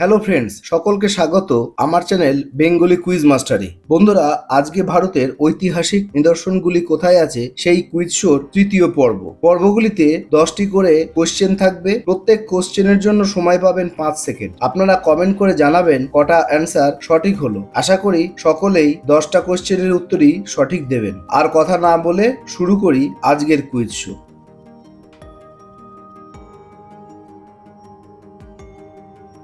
Hello friends, সকলকে স্বাগত আমার চ্যানেল বেঙ্গলি কুইজ মাস্টারে। বন্ধুরা, আজকে ভারতের ঐতিহাসিক নিদর্শনগুলি কোথায় আছে সেই কুইজ শোর তৃতীয় পর্ব। পর্বগুলিতে দশটি করে কোশ্চেন থাকবে, প্রত্যেক কোশ্চেনের জন্য সময় পাবেন পাঁচ সেকেন্ড। আপনারা কমেন্ট করে জানাবেন কটা অ্যান্সার সঠিক হলো। আশা করি সকলেই দশটা কোশ্চেনের উত্তরই সঠিক দেবেন। আর কথা না বলে শুরু করি আজকের কুইজ শো।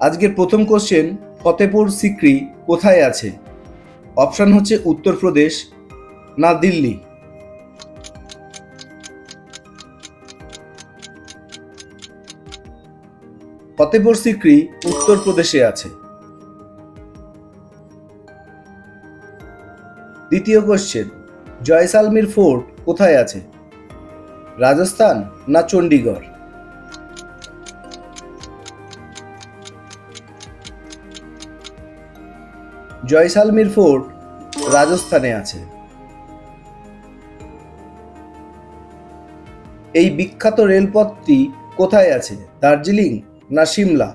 আজকের প্রথম কোশ্চেন ফতেপুর সিক্রি কোথায় আছে? অপশন হচ্ছে উত্তরপ্রদেশ না দিল্লি। ফতেপুর সিক্রি উত্তরপ্রদেশে আছে। দ্বিতীয় কোশ্চেন জয়সালমীর ফোর্ট কোথায় আছে? রাজস্থান না চণ্ডীগড়? জয়সালমীর ফোর্ট রাজস্থানে আছে। এই বিখ্যাত রেলপথটি কোথায় আছে? দার্জিলিং না সিমলা?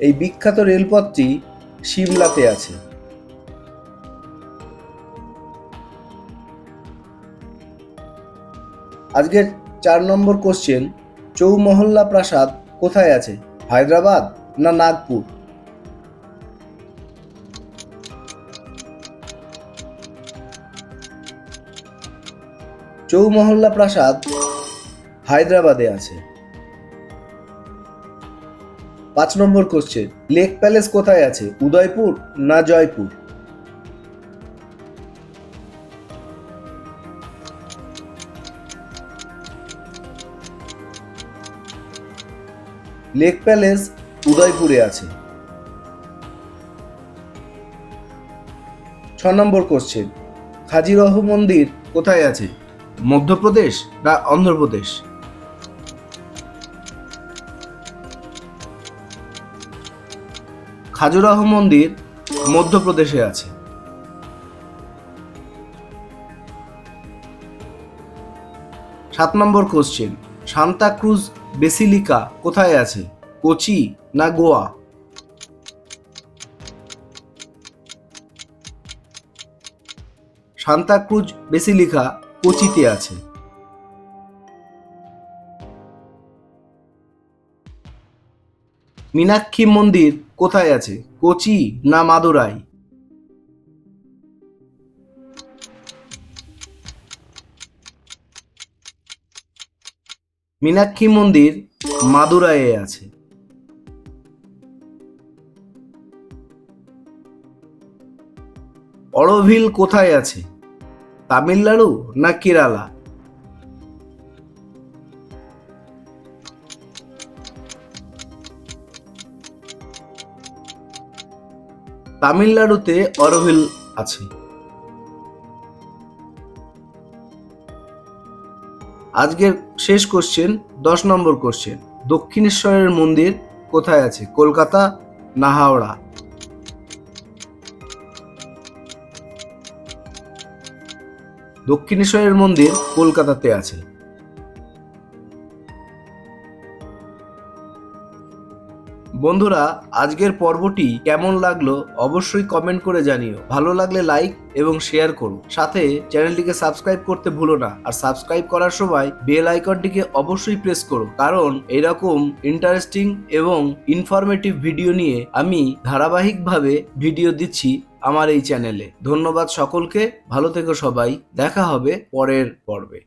এই বিখ্যাত রেলপথটি সিমলাতে আছে। আজকের চার নম্বর কোশ্চেন চৌমহল্লা প্রাসাদ কোথায় আছে? হায়দ্রাবাদ না নাগপুর? চৌমহল্লা প্রাসাদ হায়দ্রাবাদে আছে। পাঁচ নম্বর কোশ্চেন লেক প্যালেস কোথায় আছে? উদয়পুর না জয়পুর? লেক প্যালেস উদয়পুরে আছে। ছ নম্বর কোশ্চেন, খাজিরহ মন্দির কোথায় আছে? মধ্যপ্রদেশ না অন্ধ্রপ্রদেশ? খাজুরাহ মন্দির মধ্যপ্রদেশে আছে। সাত নম্বর কোশ্চেন, সান্তা ক্রুজ বেসিলিকা কোথায় আছে? কোচি না গোয়া? সান্তা ক্রুজ বেসিলিকা কোচিতে আছে। মীনাক্ষী মন্দির কোথায় আছে? কোচি না মাদুরাই? মীনাক্ষী মন্দির মাদুরাইয়ে আছে। অরভিল কোথায় আছে? তামিলনাড়ু না কেরালা? তামিলনাড়ুতে অরভিল আছে। আজকের শেষ কোশ্চেন দশ নম্বর কোশ্চেন দক্ষিণেশ্বরের মন্দির কোথায় আছে? কলকাতা, না হাওড়া? দক্ষিণেশ্বরের মন্দির কলকাতাতে আছে। বন্ধুরা, আজকের পর্বটি কেমন লাগল অবশ্যই কমেন্ট করে জানিও। ভালো লাগলে লাইক এবং শেয়ার করো। সাথে চ্যানেলটিকে সাবস্ক্রাইব করতে ভুলো না। আর সাবস্ক্রাইব করার সময় বেল আইকনটিকে অবশ্যই প্রেস করো। কারণ এরকম ইন্টারেস্টিং এবং ইনফরমেটিভ ভিডিও নিয়ে আমি ধারাবাহিকভাবে ভিডিও দিচ্ছি আমার এই চ্যানেলে ধন্যবাদ সকলকে। ভালো থেকো সবাই। দেখা হবে পরের পর্বে।